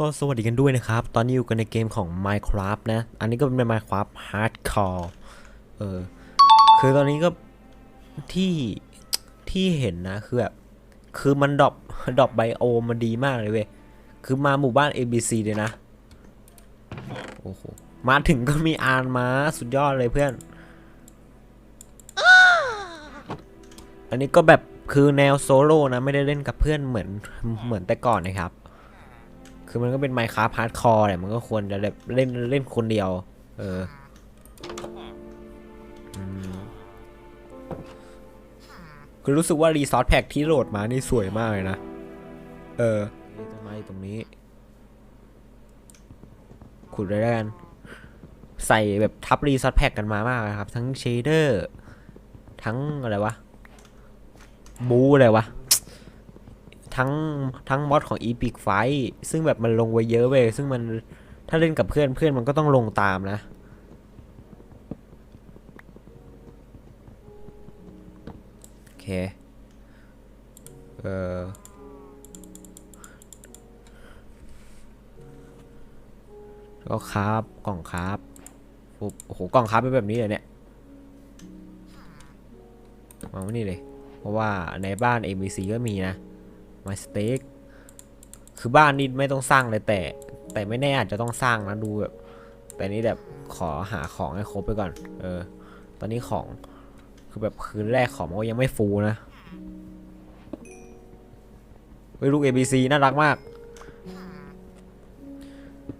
ก็สวัสดีกันด้วยนะครับ ตอนนี้อยู่กันในเกมของ Minecraft นะ อันนี้ก็เป็น Minecraft Hardcore เออ คือตอนนี้ก็ที่ที่เห็นนะ คือแบบ คือมันดรอปดรอปไบโอมันดีมากเลยเว้ย คือมาหมู่บ้าน ABC เลยนะ โอ้โห มาถึงก็มีอานมาสุดยอดเลยเพื่อน อันนี้ก็แบบคือแนวโซโล่นะ ไม่ได้เล่นกับเพื่อนเหมือนเหมือนแต่ก่อนนะครับ คือมันก็เป็น Minecraft Hardcore แหละมันก็ควรจะเล่นเล่นคนเดียว เออคือรู้สึกว่ารีซอสแพ็กที่โหลดมานี่สวยมากเลยนะ เออต้นไม้ตรงนี้ ขุดเลยแล้วกัน ใส่แบบทับรีซอสแพ็กกันมามากนะครับ ทั้งเชเดอร์ ทั้งอะไรวะ บูอะไรวะ ทั้งทั้งมอดของ Epic Fight ซึ่งแบบมันลงไว้เยอะเว้ยซึ่งมันถ้าเล่นกับเพื่อนเพื่อนมันก็ต้องลงตามนะโอเคเออก็ครับกล่องครับโอ้โหกล่องครับเป็นแบบนี้เลยเนี่ยวางไว้นี่เลย เพราะว่าในบ้าน ABC ก็มีนะ My Steak คือบ้านนี้ไม่ต้องสร้างเลยแต่ แต่ไม่แน่อาจจะต้องสร้างนะดูแบบ แต่นี่แบบขอหาของให้ครบไปก่อน เออ ตอนนี้ของคือแบบคืนแรกของมันก็ยังไม่ฟูนะเฮ้ยลูก ABC น่ารักมาก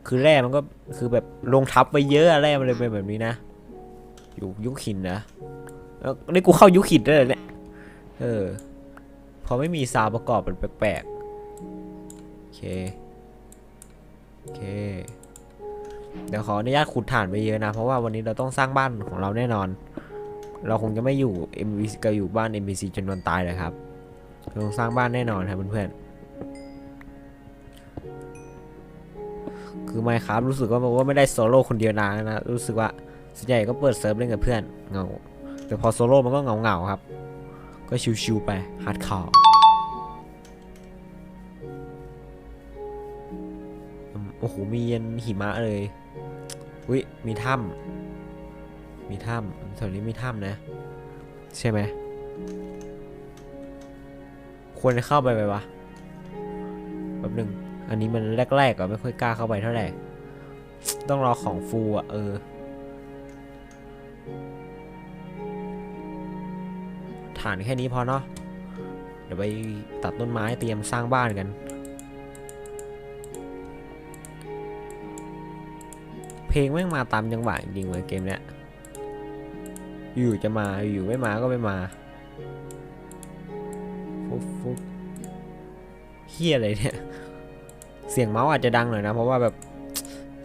คือแร่มันก็คือแบบลงทับไปเยอะอะแร่มันเลยเป็นแบบนี้นะ อยู่ยุคหินนะ แล้วนี่กูเข้ายุคหินได้เลยเนี่ย เออ พอไม่มีซาวประกอบเป็นแปลกๆ โอเค โอเค เดี๋ยวขออนุญาตขุดฐานไปเยอะนะ เพราะว่าวันนี้เราต้องสร้างบ้านของเราแน่นอน เราคงจะไม่อยู่ MVC ก็อยู่บ้าน MVC จนวันตายเลยครับเราต้องสร้างบ้านแน่นอนครับเพื่อนๆ คือไม่ครับรู้สึกว่าว่าไม่ได้โซโล่คนเดียวนานนะ รู้สึกว่าส่วนใหญ่ก็เปิดเซิร์ฟเล่นกับเพื่อนเงา แต่พอโซโล่มันก็เงาเงาๆครับ ก็ชิวๆไปฮาร์ดคอร์โอ้โห มีเย็นหิมะเลยอุ้ยมีถ้ำมีถ้ำแถวนี้มีถ้ำนะ ใช่ไหม ควรจะเข้าไปไหมวะแป๊บหนึงอันนี้มันแรกๆก็ไม่ค่อยกล้าเข้าไปเท่าไหร่ ต้องรอของฟูอะ เออ ฐานแค่นี้พอเนาะเดี๋ยวไปตัดต้นไม้เตรียมสร้างบ้านกัน เพลงแม่งมาตามจังหวะจริงเลยเกมเนี้ยอยู่จะมาอยู่ไม่มาก็ไม่มาฟุบฟุบเฮียอะไรเนี่ย เสียงเมาส์อาจจะดังหน่อยนะ เพราะว่าแบบ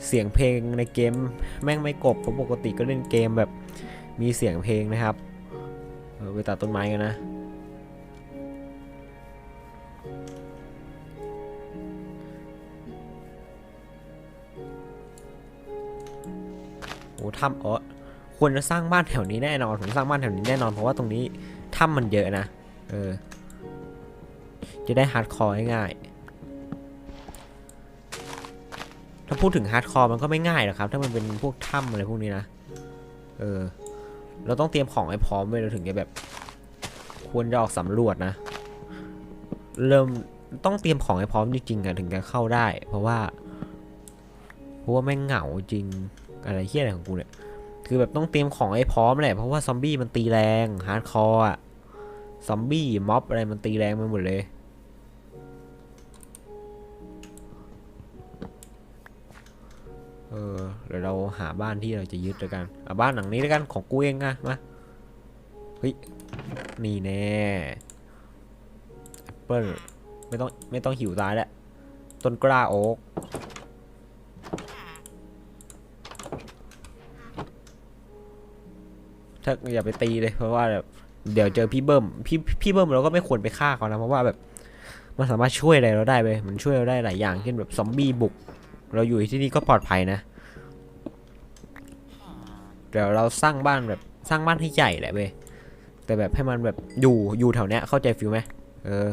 เสียงเพลงในเกมแม่งไม่กบเพราะปกติก็เล่นเกมแบบมีเสียงเพลงนะครับ เออไปตัดต้นไม้กันนะ โอ้ถ้ำอ๋อควรจะสร้างบ้านแถวนี้แน่นอน ผมสร้างบ้านแถวนี้แน่นอนเพราะว่าตรงนี้ถ้ำมันเยอะนะ เออ จะได้ฮาร์ดคอร์ง่ายๆถ้าพูดถึงฮาร์ดคอร์มันก็ไม่ง่ายหรอกครับ ถ้ามันเป็นพวกถ้ำอะไรพวกนี้นะ เออ เราต้องเตรียมของให้พร้อมไว้เราถึงจะแบบ ควรจะออกสำรวจนะ เริ่มต้องเตรียมของให้พร้อมจริงๆอะถึงจะเข้าได้ เพราะว่า เพราะว่าแม่งเหงาจริงอะไรเฮี้ยอะไรของกูเนี่ยคือแบบต้องเตรียมของให้พร้อมแหละเพราะว่าซอมบี้มันตีแรงฮาร์ดคอร์อะซอมบี้ม็อบอะไรมันตีแรงไปหมดเลย เออเดี๋ยวเราหาบ้านที่เราจะยึดแล้วกันเอาบ้านหลังนี้แล้วกันของกูเองอะมาเฮ้ยนี่แน่แอปเปิลไม่ต้องไม่ต้องหิวตายแล้วต้นกล้าโอ๊กถ้าอย่าไปตีเลยเพราะว่าแบบเดี๋ยวเจอพี่เบิ้มพี่พี่เบิ้มเราก็ไม่ควรไปฆ่าเขานะเพราะว่าแบบมันสามารถช่วยอะไรเราได้เว้ยมันช่วยเราได้หลายอย่างเช่นแบบซอมบี้บุก เราอยู่ที่นี่ก็ปลอดภัยนะ เดี๋ยวเราสร้างบ้านแบบสร้างบ้านให้ใหญ่แหละเว้ยแต่แบบให้มันแบบอยู่อยู่แถวเนี้ยเข้าใจฟิลไหมเออ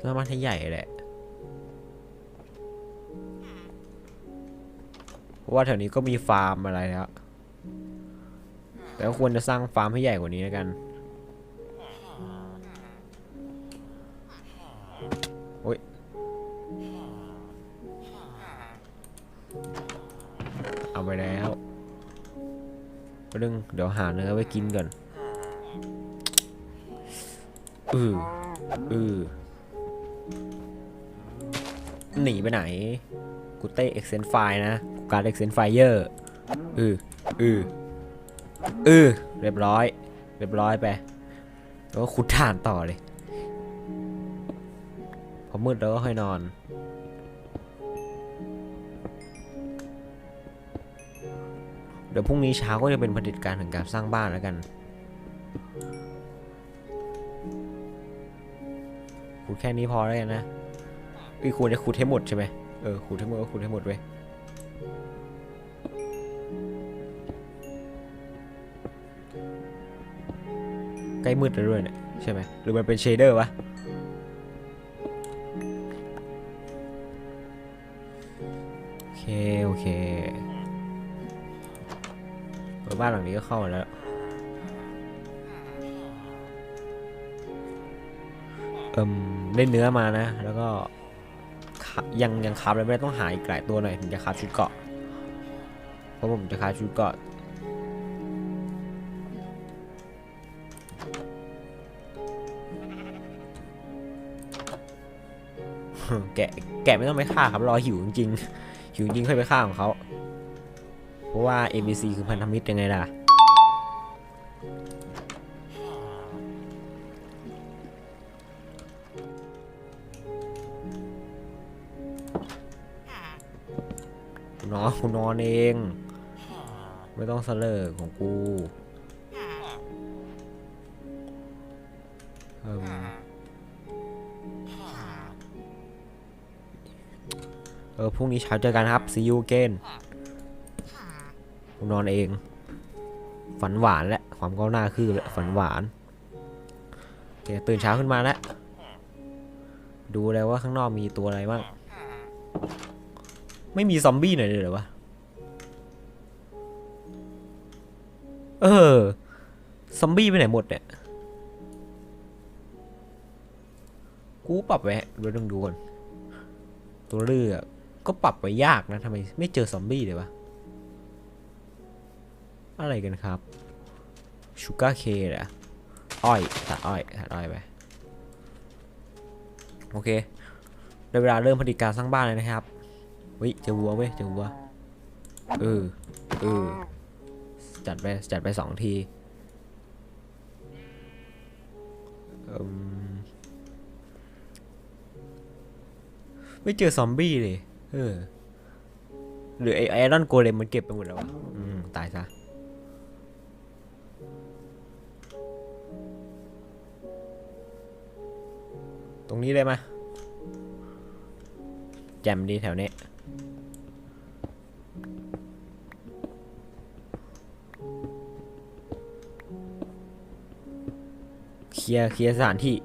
สร้างบ้านให้ใหญ่แหละเพราะว่าแถวนี้ก็มีฟาร์มอะไรแล้วแล้วควรจะสร้างฟาร์มให้ใหญ่กว่านี้แล้วกัน เอาไปแล้วไปดึงเดี๋ยวหาเนื้อไว้กินก่อนอืออือหนีไปไหน กูเต้เอ็กเซนไฟนะ กูการเอ็กเซนไฟเยอร์อืออืออือเรียบร้อย เรียบร้อยไปแล้วก็ขุดฐานต่อเลย พอมืดแล้วก็ค่อยนอน ดี๋ยวพรุ่งนี้เช้าก็จะเป็นผลิตการถึงการสร้างบ้านแล้วกันขุดแค่นี้พอแล้วนะอีกควรจะขุดให้หมดใช่ไหมเออขุดให้หมดก็ขุดให้หมดเว้ยใกล้มืดแล้วด้วยเนี่ยใช่ไหมหรือมันเป็นเชเดอร์วะโอเค โอเค บ้านหลังนี้ก็เข้ามาแล้ว เอิมได้เนื้อมานะ แล้วก็ยังยังคาบเลยไม่ได้ต้องหาอีกหลายตัวหน่อยถึงจะคาบชุดเกาะ เพราะผมจะคาบชุดเกาะแกะแกะไม่ต้องไปฆ่าครับรอหิวจริงๆหิวจริงค่อยไปฆ่าของเขา ว่า ABC คือพันธมิตรยังไงล่ะ นอนกูนอนเอง ไม่ต้องเสลอของกูเอิ่มเออพรุ่งนี้เช้าเจอกันครับ see you again กูนอนเอง ฝันหวานและความก้าวหน้าคือและฝันหวานโอเคตื่นเช้าขึ้นมาแล้วดูแล้วว่าข้างนอกมีตัวอะไรบ้างไม่มีซอมบี้หน่อยเลยหรอวะเออซอมบี้ไปไหนหมดเนี่ยกูปรับไว้เดี๋ยวต้องดูก่อนตัวเลือกก็ปรับไว้ยากนะทำไมไม่เจอซอมบี้เลยวะ อะไรกันครับชูการ์เคเหรออ้อยตัดอ้อยตัดอ้อยไปโอเคได้เวลาเริ่มผลิตการสร้างบ้านเลยนะครับเฮ้ยเจอวัวเว้ยเจอวัวเออเออจัดไปจัดไปสองทีอืมไม่เจอซอมบี้เลย เออ หรือไอไอรอนโกเลมมันเก็บไปหมดแล้ววะอืมตายซะ ตรงนี้เลยมาแจ่มดีแถวนี้ เคลียร์เคลียร์สถานที่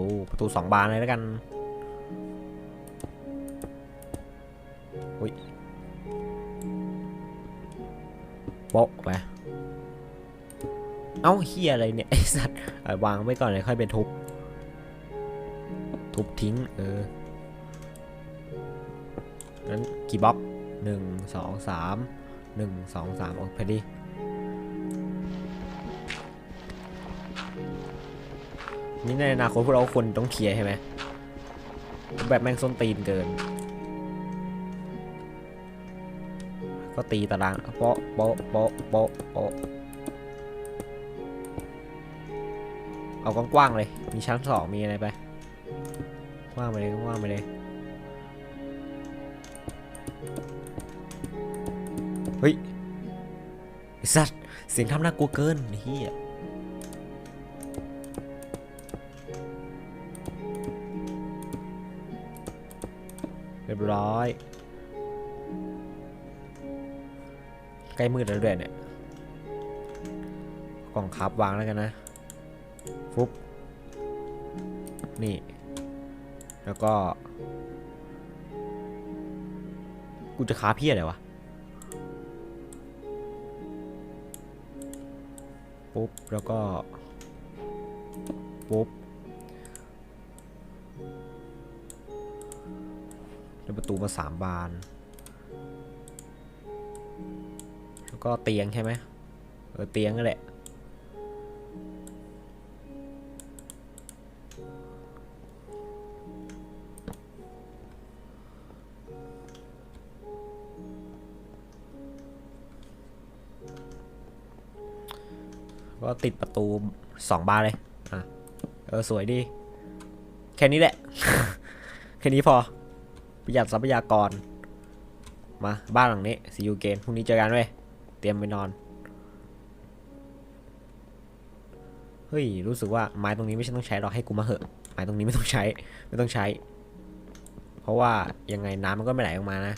ตูประตูสองบานเลยแล้วกันอุ้ยโป๊ะไปเอ้าเฮียอะไรเนี่ยไอสัตว์วางไว้ก่อนเลยค่อยไปทุบ ทุบทิ้งเออนั้นกี่บล็อกหนึ่งสองสามหนึ่งสองสามโอเคดี นี่ในอนาคตพวกเราคนต้องเคลียร์ใช่ไหมแบบแม่งส้นตีนเกิน ก็ตีตารางโป๊ะโป๊ะโป๊ะโป๊ะโป๊ะเอากว้างๆเลย มีชั้นสองมีอะไรไปว่างไปเลยว่างไปเลยเฮ้ยสัตว์เสียงทำน่ากลัวเกินเฮีย บร้อย ใกล้มืดแล้วด้วยเนี่ย กล่องคับวางแล้วกันนะ ฟุ๊บ นี่ แล้วก็ กูจะค้าเพี้ยอะไรวะ ปุ๊บ แล้วก็ ปุ๊บ ประตูมาสามบาน แล้วก็เตียงใช่ไหมเออเตียงนั่นแหละก็ติดประตูสองบานเลย อะ เออ สวยดี แค่นี้แหละ แค่นี้พอ ประหยัดทรัพยากร มาบ้านหลังนี้ซีอูเกนพรุ่งนี้เจอกันเว้ยเตรียมไปนอน เฮ้ย รู้สึกว่าไม้ตรงนี้ไม่ใช่ต้องใช้หรอกให้กูมาเหอะไม้ตรงนี้ไม่ต้องใช้ ไม่ต้องใช้ เพราะว่ายังไงน้ำมันก็ไม่ไหลออกมานะ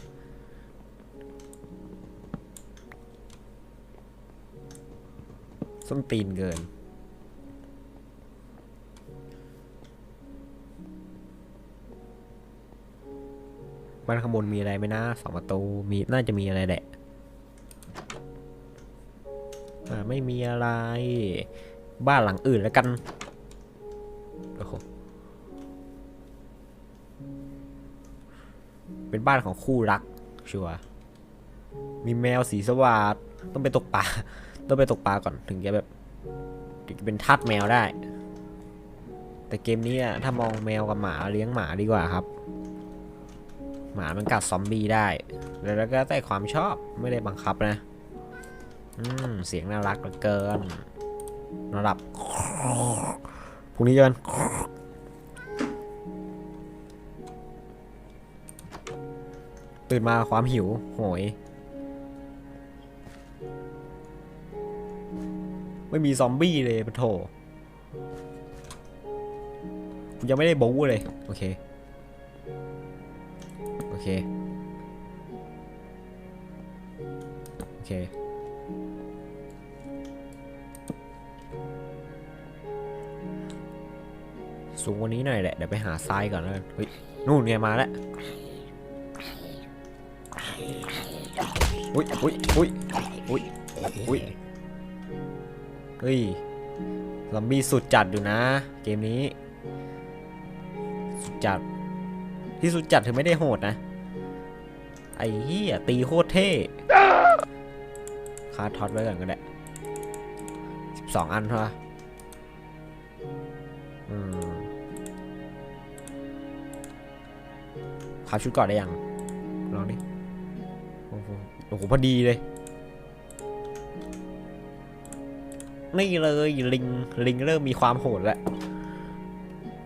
ส้นตีนเกิน บ้านข้างบนมีอะไรไหมนะสองประตูมีน่าจะมีอะไรแหละอ่าไม่มีอะไร บ้านหลังอื่นแล้วกันโอ้โหเป็นบ้านของคู่รักชัวมีแมวสีสวัสดต้องไปตกปลาต้องไปตกปลาก่อนถึงจะแบบถึงจะเป็นทาสแมวได้ แต่เกมนี้อะถ้ามองแมวกับหมาเลี้ยงหมาดีกว่าครับ หมามันกัดซอมบี้ได้ แล้วก็แต่ความชอบไม่ได้บังคับนะอืมเสียงน่ารักเหลือเกินนอนหลับพรุ่งนี้เจอกันตื่นมาความหิว โหย ไม่มีซอมบี้เลยปะโถยังไม่ได้บู๊เลย โอเค เค โอเค สูงกว่านี้หน่อยแหละ เดี๋ยวไปหาทรายก่อนแล้วกันเฮ้ย นู่นไงมาแล้วอุ้ยอุ้ยอุ้ยอุ้ยอุ้ยเฮ้ยซอมบี้สุดจัดอยู่นะ เกมนี้ สุดจัด ที่สุดจัดถึงไม่ได้โหดนะ อ้เหี้ยตีโคตรเท่คาท็อตไว้ก่อนก็ได้สิบสองอันเท่าไหรอืมคาชุดก่อนได้ยัง ลองดิ โอ้โหโอ้โหพอดีเลย นี่เลยลิง ลิงเริ่มมีความโหดแล้ว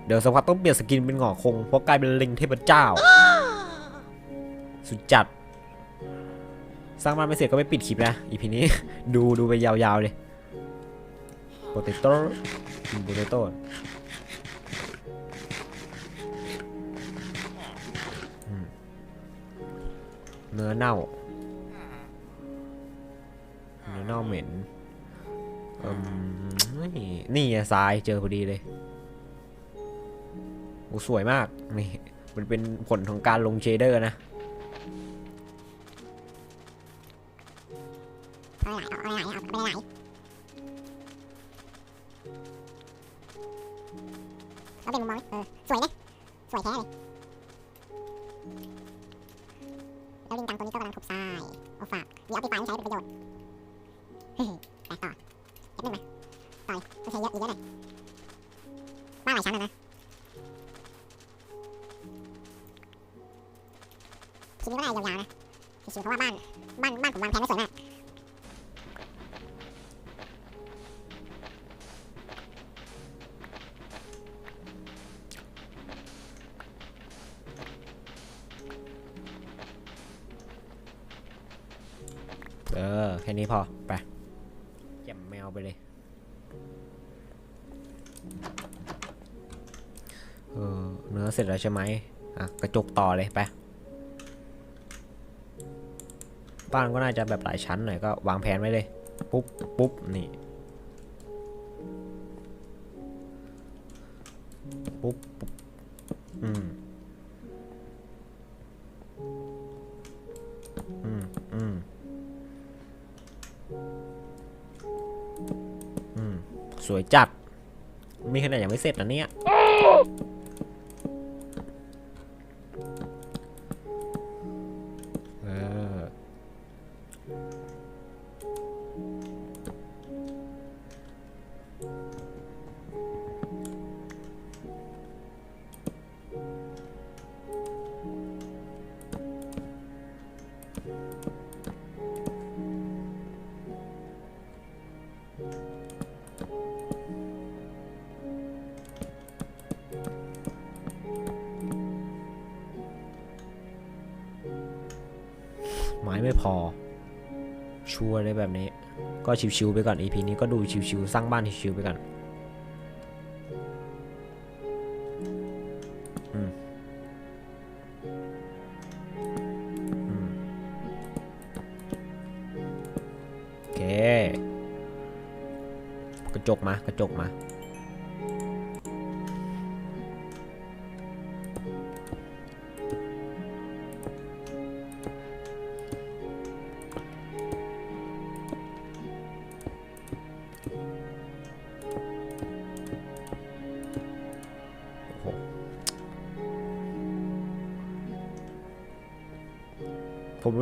เดี๋ยวสักพักต้องเปลี่ยนสกินเป็นหงอคง เพราะกลายเป็นลิงเทพเจ้า สุดจัด สร้างบ้านไม่เสร็จก็ไม่ปิดคลิปนะอีพีนี้ ดูดูไปยาวๆเลยโปเตโต้กินโปเตโต้เนื้อเน่า เนื้อเน่าเหม็นนี่นี่ทรายเจอพอดีเลยโอ้สวยมาก นี่ มันเป็นผลของการลงเชเดอร์นะ เอาหลายเอาหลายเอาไปหลายเอาเป็นมุมมองเออสวยนะสวยแท้เลยแล้วลิงกังตัวนี้ก็กำลังถูกทรายเอาฝากมีเอาไปปลาให้ใช้เป็นประโยชน์เฮ้ยไปต่อเก็บนึ่งมาต่อยต้องใช้เยอะอีกเยอะหน่อยบ้าหลายชั้นนะนะคลิปนี้ก็ได้ยาวๆนะชิวๆเพราะว่าบ้าน เออ แค่นี้พอ ไปแจมแมวไปเลย เออ เนื้อเสร็จแล้วใช่ไหมอะ กระจกต่อเลยไป บ้านก็น่าจะแบบหลายชั้นหน่อยก็วางแผนไว้เลย ปุ๊บ ปุ๊บ นี่ปุ๊บปุ๊บ อืม มีขนาดยังไม่เสร็จนะเนี่ย พอ ชัวร์เลยแบบนี้ ก็ชิวๆไปก่อน EP นี้ก็ดูชิวๆสร้างบ้านชิวๆไปก่อนโอเค กระจกมากระจกมา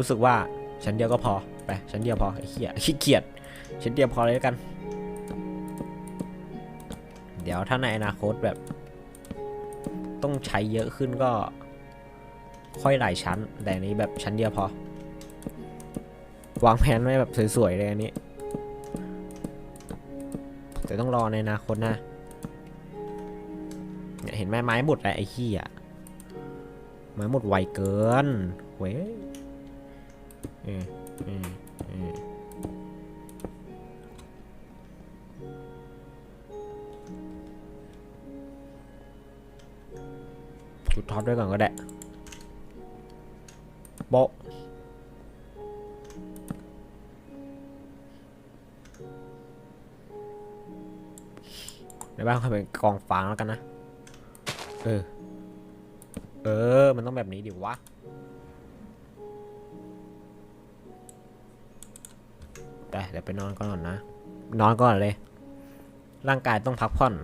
รู้สึกว่าชั้นเดียวก็พอ ไปชั้นเดียวพอไอ้เหี้ยขี้เกียจชั้นเดียวพอเลยแล้วกัน เดี๋ยวถ้าในอนาคตแบบ ต้องใช้เยอะขึ้นก็ ค่อยหลายชั้น แต่อันนี้แบบชั้นเดียวพอ วางแผนไว้แบบสวยๆเลยอันนี้ แต่ต้องรอในอนาคตนะเนี่ยเห็นไหมไม้หมดแล้วไอ้ขี้อะไม้หมดไวเกินเว้ย เออเออเออจุดท็อปด้วยก่อนก็ได้โบในบ้านเขาเป็นกองฟางแล้วกันนะ เออ เออ มันต้องแบบนี้ดิวะ ไปเดี๋ยวไปนอนก่อนนะ นอนก่อนเลย ร่างกายต้องพักผ่อน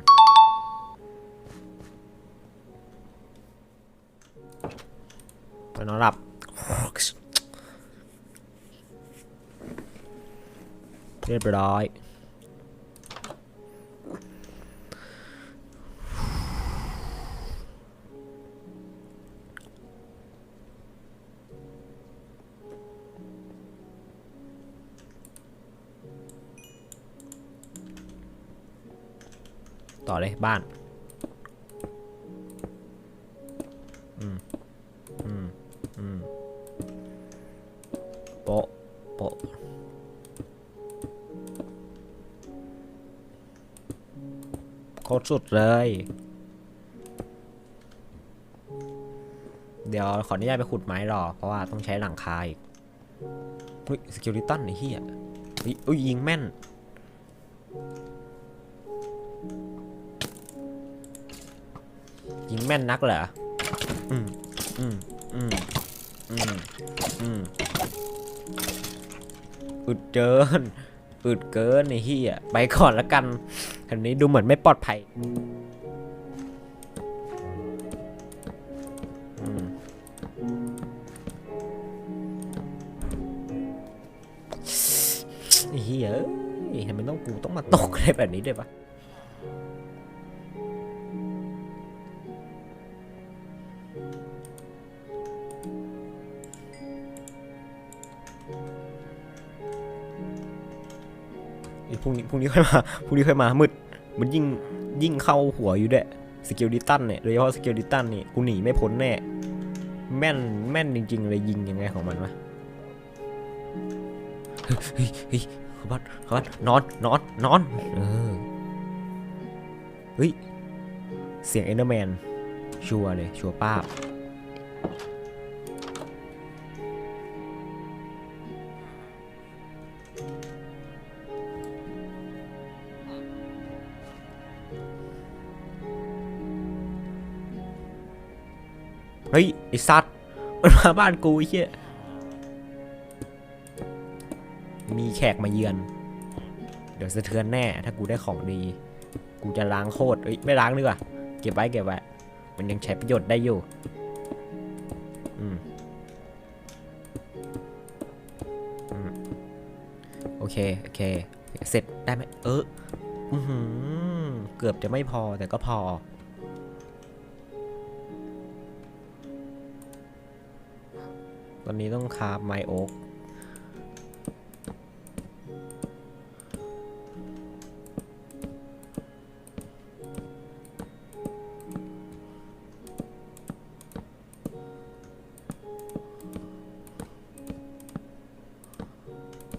ไปนอนหลับ เรียบร้อย ต่อเลยบ้านอืมอืมอืมโปะโปะโคตรสุดเลย เดี๋ยวขออนุญาตไปขุดไม้รอ เพราะว่าต้องใช้หลังคาอีกอุ้ยสกิลิตันไอ้เหี้ยอุ๊ยอุ้ยยิงแม่น แม่นนักเหรอ อืม อืม อืม อืม อืม อึดเกิน อึดเกินไอ้เหี้ยไปก่อนละกันคันนี้ดูเหมือนไม่ปลอดภัยเฮียทำไมต้องกูต้องมาตกอะไรแบบนี้ด้วยปะ พรุ่งนี้พรุ่งนี้ค่อยมาพรุ่งนี้ค่อยมามืดมันยิ่งยิ่งเข้าหัวอยู่ด้วยสกิลดิตันเนี่ยโดยเฉพาะสกิลดิตันนี่กูหนีไม่พ้นแน่แม่นแม่นจริงๆเลยยิงยังไงของมันวะเฮ้ยเฮ้ยขบ้านเขบ้านอนนอนนอนเออเฮ้ยเสียงเอนเดอร์แมนชัวเลยชัวป้าบ ไอสัตว์มันมาบ้านกูไอ้เหี้ยมีแขกมาเยือน เดี๋ยวสะเทือนแน่ ถ้ากูได้ของดี กูจะล้างโคตรเอ้ยไม่ล้างดีกว่าเก็บไว้เก็บไว้มันยังใช้ประโยชน์ได้อยู่ อืมโอเค โอเค เสร็จได้ไหมเอออเกือบจะไม่พอแต่ก็พอ ตอนนี้ต้องคาบไมโอ๊ก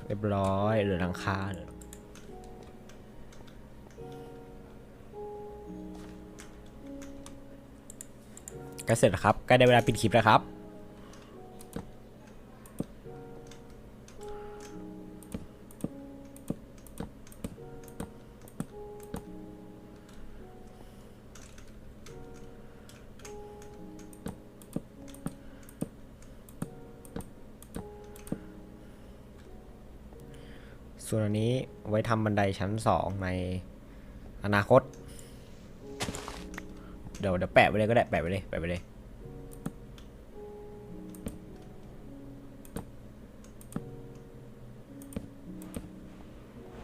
เรียบร้อยเหลือหลังคาเหลือใกล้เสร็จแล้วครับใกล้ได้เวลาปิดคลิปแล้วครับ ส่วนอันนี้ไว้ทำบันไดชั้นสองในอนาคต เดี๋ยวเดี๋ยวแปะไว้เลยก็ได้แปะไว้เลยแปะไว้เลย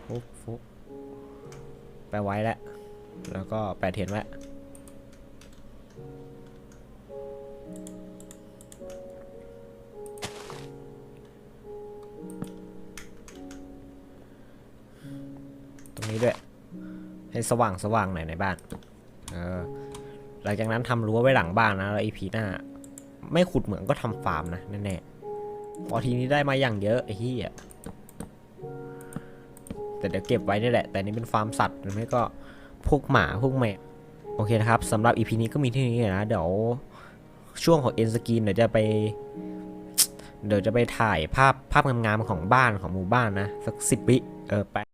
ฟุ๊ฟุ๊แปะไว้แล้ว แล้วก็แปะเทียนไว้ ให้สว่างสว่างหน่อยในบ้าน เออ หลังจากนั้นทำรั้วไว้หลังบ้านนะแล้วอีพีหน้า ไม่ขุดเหมืองก็ทำฟาร์มนะแน่ๆพอทีนี้ได้มาอย่างเยอะไอ้ที่อะแต่เดี๋ยวเก็บไว้นี่แหละ แต่นี่เป็นฟาร์มสัตว์หรือไม่ก็พวกหมาพวกแมวโอเคนะครับสำหรับอีพีนี้ก็มีที่นี้นะ เดี๋ยวช่วงของเอ็นสกีนเดี๋ยวจะไปเดี๋ยวจะไปถ่ายภาพภาพงามๆของบ้านของหมู่บ้านนะ สักสิบวิเออไป